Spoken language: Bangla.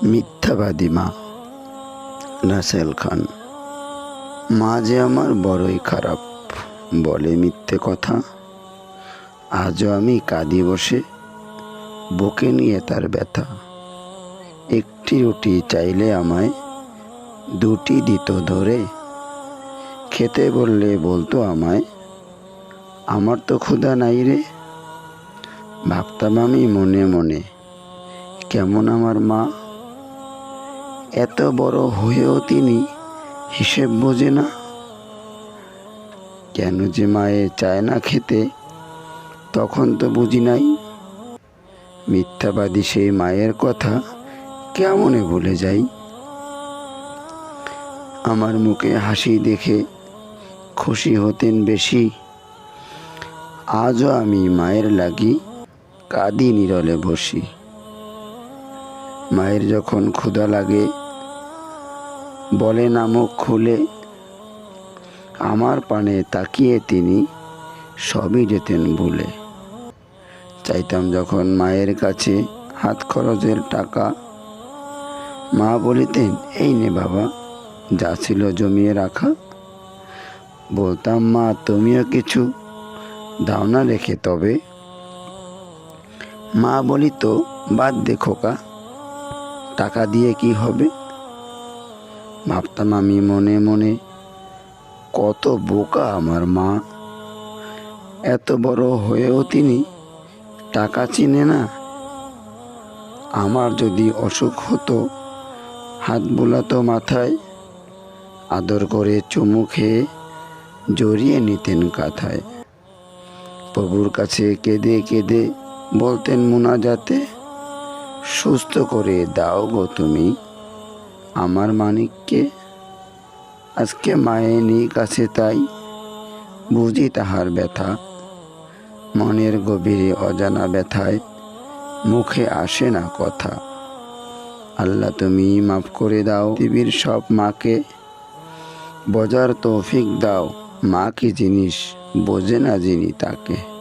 মিথ্যাবাদী মা। রাসেল খান, মা যে আমার বড়ই খারাপ, বলে মিথ্যে কথা। আজও আমি কাঁদি বসে, বকে নিয়ে তার ব্যথা। একটি রুটি চাইলে আমায় দুটি দিত ধরে। খেতে বললে বলতো আমায়, আমার তো ক্ষুধা নাই রে। ভাবতাম আমি মনে মনে, কেমন আমার মা? এত বড় হয়েও তিনি হিসেব বোঝে না। কেন যে মায়ে চায় না খেতে, তখন তো বুঝি নাই। মিথ্যাবাদী সেই মায়ের কথা কেমনে ভুলে যাই? আমার মুখে হাসি দেখে খুশি হতেন বেশি। আজও আমি মায়ের লাগি কাঁদি নিরলে বসি। মায়ের যখন ক্ষুধা লাগে বলে নামক খুলে। আমার পানে তাকিয়ে তিনি সবই যেতেন ভুলে। চাইতাম যখন মায়ের কাছে হাত খরচের টাকা। মা বলিতেন, এই নে বাবা, যা ছিল জমিয়ে রাখা। বলতাম, মা, তুমিও কিছু দাও না রেখে তবে। মা বলিত, বাদ দে খোকা, টাকা দিয়ে কি হবে? ভাবতাম আমি মনে মনে কত বোকা আমার মা। এত বড় হয়েও তিনি টাকা চিনে না। আমার যদি অসুখ হতো, হাত বোলাতো মাথায়, আদর করে চুমু খেয়ে জড়িয়ে নিতেন কাথায়। প্রভুর কাছে কেঁদে কেঁদে বলতেন, মুনাজাতে সুস্থ করে দাও গো তুমি। আমার মানিককে আজকে মায়ের কাছে তাই বুঝি তাহার ব্যথা। মনের গভীরে অজানা ব্যথায় মুখে আসে না কথা। আল্লাহ তুমি মাফ করে দাও, পৃথিবীর সব মাকে বজার তৌফিক দাও। মা কি জিনিস বোঝে না যিনি তাকে।